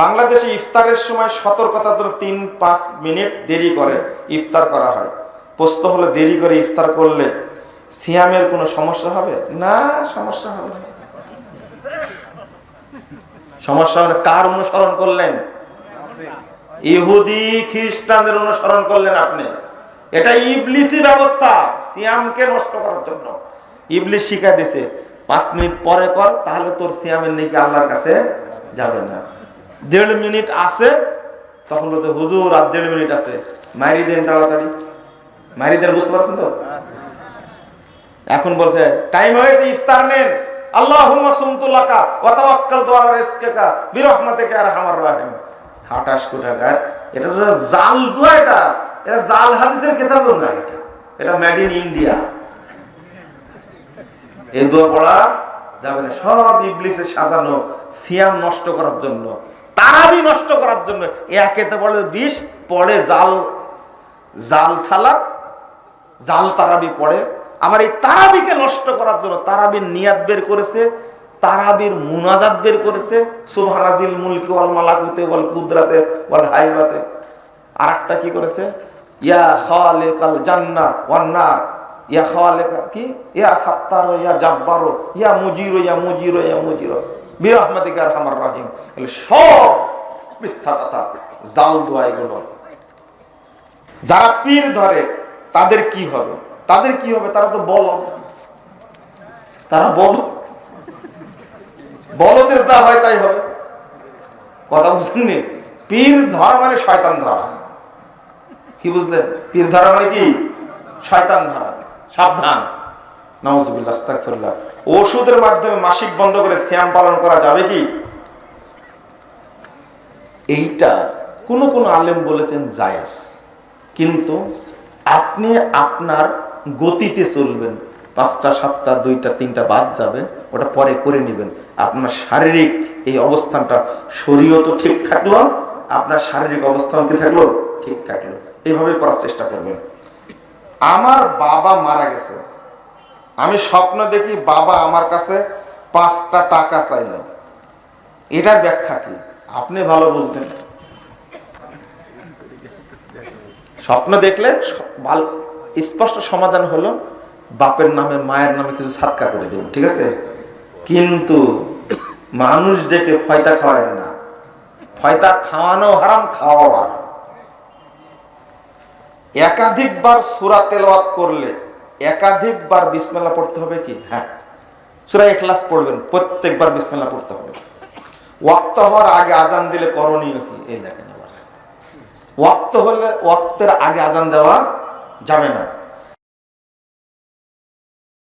বাংলাদেশে ইফতারের সময় সতর্কতা তো তিন পাঁচ মিনিট দেরি করে ইফতার করা হয়। প্রশ্ন হলে, দেরি করে ইফতার করলে সিয়ামের কোনো সমস্যা হবে? না, সমস্যা হবে সমস্যা হলে কার অনুসরণ করলেন? ইহুদি, খ্রিস্টানদের অনুসরণ করলেন আপনি। এটা ইবলিসি ব্যবস্থা, সিয়ামকে নষ্ট করার জন্য। ইবলিস শিখা দিছে, পাঁচ মিনিট পরে কর, তাহলে তোর সিয়ামের নাকি আল্লাহর কাছে যাবে না। দেড় মিনিট আছে, তখন বলছে, হুজুর, আর দেড় মিনিট আছে। মারি দেন তাড়াতাড়ি। মারি দেন, বুঝতে পারছেন তো? এখন বলছে টাইম হয়েছে, ইফতার নেন। আলা রাহিম। কোটাকার এটা জাল দোয়া এটা। এটা জাল হাদিসের কিতাবও না এটা। এটা মেড ইন ইন্ডিয়া এই দোয়া পড়া যাবে না। সব ইবলিসের সাজানো, সিয়াম নষ্ট করার জন্য। তারাবি নষ্ট করার জন্য। একেতে বলে বিষ পড়ে জাল জাল সালাদ জাল তারাবি পড়ে। আবার এই তারাবিকে নষ্ট করার জন্য তারাবির নিয়াত বের করেছে, তারাবির মুনাজাত বের করেছে সুবহানাজিল মুলকে ওয়াল মালাকুতে ওয়াল কুদরাতে ওয়াল হাইবাতে। আর একটা কি করেছে? ইয়া খালিকাল জান্না ওয়ান নার। ইয়া খালিকা কি? ইয়া সাত্তার, ইয়া জাব্বারো, ইয়া মুজিরো ইয়া মুজিরো ইয়া মুজিরো। বিরহমাতিকা আরহামার রাহিম। সব মিথ্যা কথা, জাল যারা পীর ধরে, তাদের কি হবে? তাদের কি হবে? তারা তো বল তারা বল বলদের যা হয় তাই হবে। কথা বুঝলেননি পীর ধরা মানে শয়তান ধরা। কি বুঝলেন? পীর ধরা মানে কি? শয়তান ধরা। সাবধান। ওষুধের মাধ্যমে মাসিক বন্ধ করে শ্যাম পালন করা যাবে কি? এইটা কোন কোন আলেম বলেছেন জায়েজ। কিন্তু আপনি আপনার গতিতে চলবেন। পাঁচটা, সাতটা, দুইটা, তিনটা বাদ যাবে, ওটা পরে করে নেবেন। আপনার শারীরিক এই অবস্থানটা শরীর তো ঠিক থাকল, আপনার শারীরিক অবস্থান কি থাকল? ঠিক থাকল। এইভাবে করার চেষ্টা করবেন। আমার বাবা মারা গেছে। আমি স্বপ্ন দেখি বাবা আমার কাছে পাঁচটা টাকা চাইল। এটার ব্যাখ্যা কি? আপনি ভালো বুঝবেন। স্বপ্ন দেখলে স- স্পষ্ট সমাধান হলো বাপের নামে, মায়ের নামে কিছু সাতকা করে দেব, ঠিক আছে? কিন্তু মানুষ ডেকে ফয়তা খাওয়ায় না। ফয়তা খাওয়ানো হারাম, খাওয়াও হারাম। একাধিকবার সুরা তেলাওয়াত করলে একাধিকবার বিসমেলা পড়তে হবে কি? হ্যাঁ। সুরা এখলাস পড়বেন, প্রত্যেকবার বিসমেলা পড়তে হবে। ওয়াক্ত হওয়ার আগে আজান দিলে করণীয় কি? এই দেখেন এবার ওয়াক্ত হলে ওয়াক্তের আগে আজান দেওয়া যাবে না।